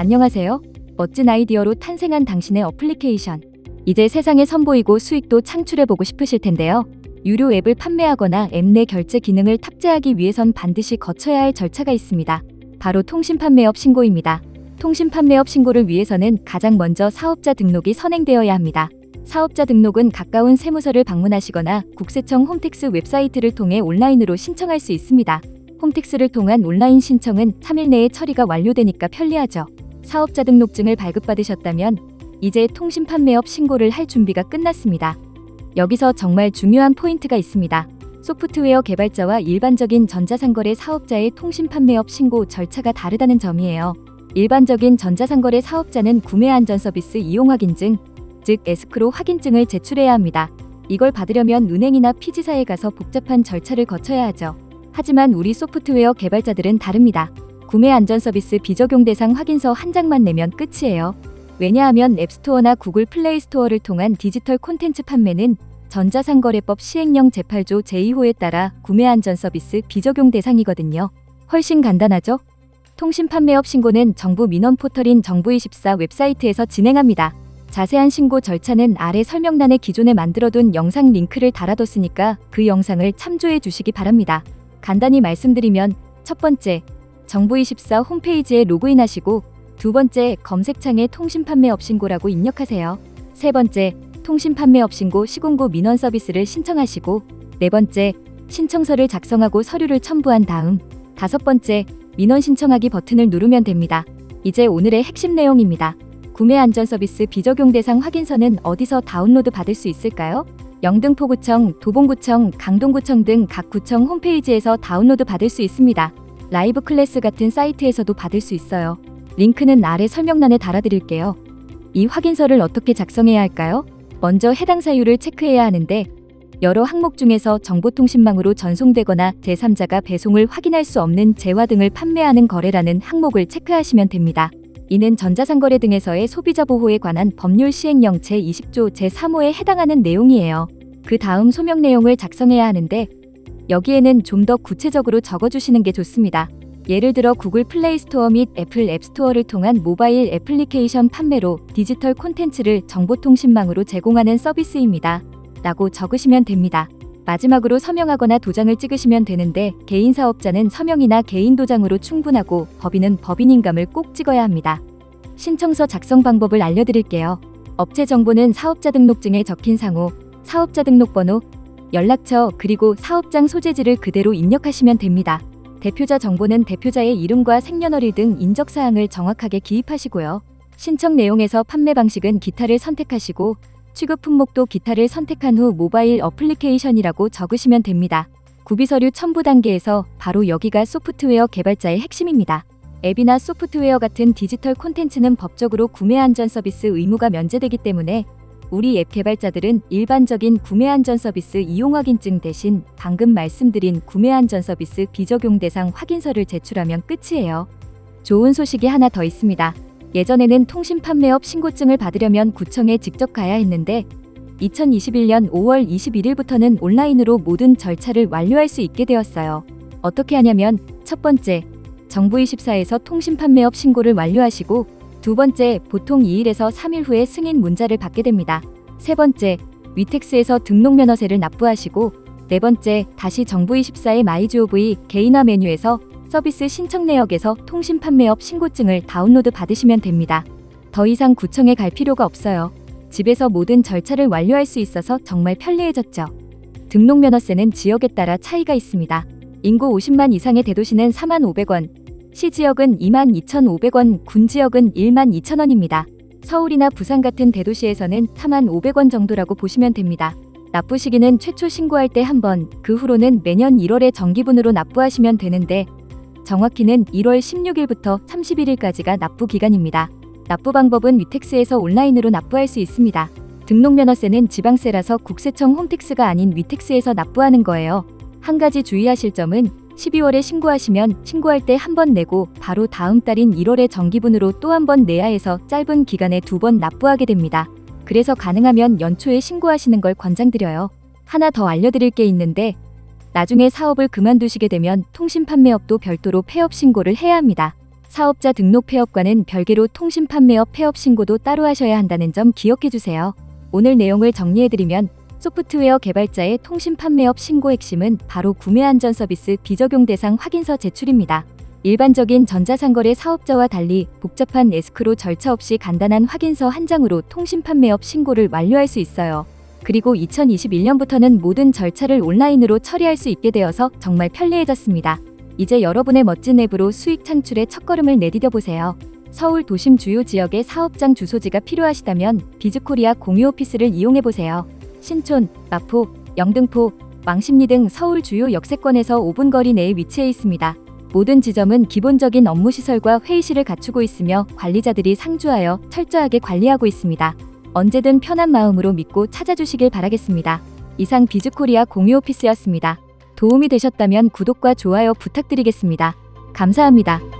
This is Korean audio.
안녕하세요. 멋진 아이디어로 탄생한 당신의 어플리케이션. 이제 세상에 선보이고 수익도 창출해보고 싶으실 텐데요. 유료 앱을 판매하거나 앱 내 결제 기능을 탑재하기 위해선 반드시 거쳐야 할 절차가 있습니다. 바로 통신판매업 신고입니다. 통신판매업 신고를 위해서는 가장 먼저 사업자 등록이 선행되어야 합니다. 사업자 등록은 가까운 세무서를 방문하시거나 국세청 홈택스 웹사이트를 통해 온라인으로 신청할 수 있습니다. 홈택스를 통한 온라인 신청은 3일 내에 처리가 완료되니까 편리하죠. 사업자 등록증을 발급받으셨다면 이제 통신 판매업 신고를 할 준비가 끝났습니다. 여기서 정말 중요한 포인트가 있습니다. 소프트웨어 개발자와 일반적인 전자상거래 사업자의 통신 판매업 신고 절차가 다르다는 점이에요. 일반적인 전자상거래 사업자는 구매 안전 서비스 이용 확인증, 즉 에스크로 확인증을 제출해야 합니다. 이걸 받으려면 은행이나 피지사에 가서 복잡한 절차를 거쳐야 하죠. 하지만 우리 소프트웨어 개발자들은 다릅니다. 구매 안전 서비스 비적용 대상 확인서 한 장만 내면 끝이에요. 왜냐하면 앱스토어나 구글 플레이 스토어를 통한 디지털 콘텐츠 판매는 전자상거래법 시행령 제8조 제2호에 따라 구매 안전 서비스 비적용 대상이거든요. 훨씬 간단하죠? 통신 판매업 신고는 정부 민원 포털인 정부24 웹사이트에서 진행합니다. 자세한 신고 절차는 아래 설명란에 기존에 만들어둔 영상 링크를 달아뒀으니까 그 영상을 참조해 주시기 바랍니다. 간단히 말씀드리면 첫 번째, 정부24 홈페이지에 로그인하시고 두 번째, 검색창에 통신판매업 신고라고 입력하세요. 세 번째, 통신판매업 신고 시공고 민원 서비스를 신청하시고 네 번째, 신청서를 작성하고 서류를 첨부한 다음 다섯 번째, 민원 신청하기 버튼을 누르면 됩니다. 이제 오늘의 핵심 내용입니다. 구매 안전 서비스 비적용 대상 확인서는 어디서 다운로드 받을 수 있을까요? 영등포구청, 도봉구청, 강동구청 등 각 구청 홈페이지에서 다운로드 받을 수 있습니다. 라이브 클래스 같은 사이트에서도 받을 수 있어요. 링크는 아래 설명란에 달아드릴게요. 이 확인서를 어떻게 작성해야 할까요? 먼저 해당 사유를 체크해야 하는데 여러 항목 중에서 정보통신망으로 전송되거나 제3자가 배송을 확인할 수 없는 재화 등을 판매하는 거래라는 항목을 체크하시면 됩니다. 이는 전자상거래 등에서의 소비자 보호에 관한 법률 시행령 제20조 제3호에 해당하는 내용이에요. 그 다음 소명 내용을 작성해야 하는데 여기에는 좀 더 구체적으로 적어주시는 게 좋습니다. 예를 들어 구글 플레이 스토어 및 애플 앱 스토어를 통한 모바일 애플리케이션 판매로 디지털 콘텐츠를 정보통신망으로 제공하는 서비스입니다. 라고 적으시면 됩니다. 마지막으로 서명하거나 도장을 찍으시면 되는데 개인 사업자는 서명이나 개인 도장으로 충분하고 법인은 법인인감을 꼭 찍어야 합니다. 신청서 작성 방법을 알려드릴게요. 업체 정보는 사업자 등록증에 적힌 상호, 사업자 등록번호, 연락처 그리고 사업장 소재지를 그대로 입력하시면 됩니다. 대표자 정보는 대표자의 이름과 생년월일 등 인적 사항을 정확하게 기입하시고요. 신청 내용에서 판매 방식은 기타를 선택하시고 취급 품목도 기타를 선택한 후 모바일 어플리케이션이라고 적으시면 됩니다. 구비 서류 첨부 단계에서 바로 여기가 소프트웨어 개발자의 핵심입니다. 앱이나 소프트웨어 같은 디지털 콘텐츠는 법적으로 구매 안전 서비스 의무가 면제되기 때문에 우리 앱 개발자들은 일반적인 구매 안전 서비스 이용 확인증 대신 방금 말씀드린 구매 안전 서비스 비적용 대상 확인서를 제출하면 끝이에요. 좋은 소식이 하나 더 있습니다. 예전에는 통신 판매업 신고증을 받으려면 구청에 직접 가야 했는데 2021년 5월 21일부터는 온라인으로 모든 절차를 완료할 수 있게 되었어요. 어떻게 하냐면 첫 번째, 정부24에서 통신 판매업 신고를 완료하시고 두 번째, 보통 2일에서 3일 후에 승인 문자를 받게 됩니다. 세 번째, 위텍스에서 등록 면허세를 납부하시고 네 번째, 다시 정부 24의 마이주오브이 개인화 메뉴에서 서비스 신청 내역에서 통신 판매업 신고증을 다운로드 받으시면 됩니다. 더 이상 구청에 갈 필요가 없어요. 집에서 모든 절차를 완료할 수 있어서 정말 편리해졌죠. 등록 면허세는 지역에 따라 차이가 있습니다. 인구 50만 이상의 대도시는 4만 500원, 시 지역은 2만 2,500원, 군 지역은 1만 2천원입니다. 서울이나 부산 같은 대도시에서는 4만 500원 정도라고 보시면 됩니다. 납부 시기는 최초 신고할 때 한 번, 그 후로는 매년 1월에 정기분으로 납부하시면 되는데 정확히는 1월 16일부터 31일까지가 납부 기간입니다. 납부 방법은 위텍스에서 온라인으로 납부할 수 있습니다. 등록 면허세는 지방세라서 국세청 홈택스가 아닌 위텍스에서 납부하는 거예요. 한 가지 주의하실 점은 12월에 신고하시면 신고할 때 한 번 내고 바로 다음 달인 1월에 정기분으로 또 한 번 내야 해서 짧은 기간에 두 번 납부하게 됩니다. 그래서 가능하면 연초에 신고하시는 걸 권장드려요. 하나 더 알려드릴 게 있는데 나중에 사업을 그만두시게 되면 통신 판매업도 별도로 폐업 신고를 해야 합니다. 사업자 등록 폐업과는 별개로 통신 판매업 폐업 신고도 따로 하셔야 한다는 점 기억해 주세요. 오늘 내용을 정리해드리면 소프트웨어 개발자의 통신 판매업 신고 핵심은 바로 구매 안전 서비스 비적용 대상 확인서 제출입니다. 일반적인 전자상거래 사업자와 달리 복잡한 에스크로 절차 없이 간단한 확인서 한 장으로 통신 판매업 신고를 완료할 수 있어요. 그리고 2021년부터는 모든 절차를 온라인으로 처리할 수 있게 되어서 정말 편리해졌습니다. 이제 여러분의 멋진 앱으로 수익 창출의 첫걸음을 내디뎌 보세요. 서울 도심 주요 지역의 사업장 주소지가 필요하시다면 비즈코리아 공유 오피스를 이용해 보세요. 신촌, 마포, 영등포, 왕십리 등 서울 주요 역세권에서 5분 거리 내에 위치해 있습니다. 모든 지점은 기본적인 업무 시설과 회의실을 갖추고 있으며 관리자들이 상주하여 철저하게 관리하고 있습니다. 언제든 편한 마음으로 믿고 찾아주시길 바라겠습니다. 이상 비즈코리아 공유 오피스였습니다. 도움이 되셨다면 구독과 좋아요 부탁드리겠습니다. 감사합니다.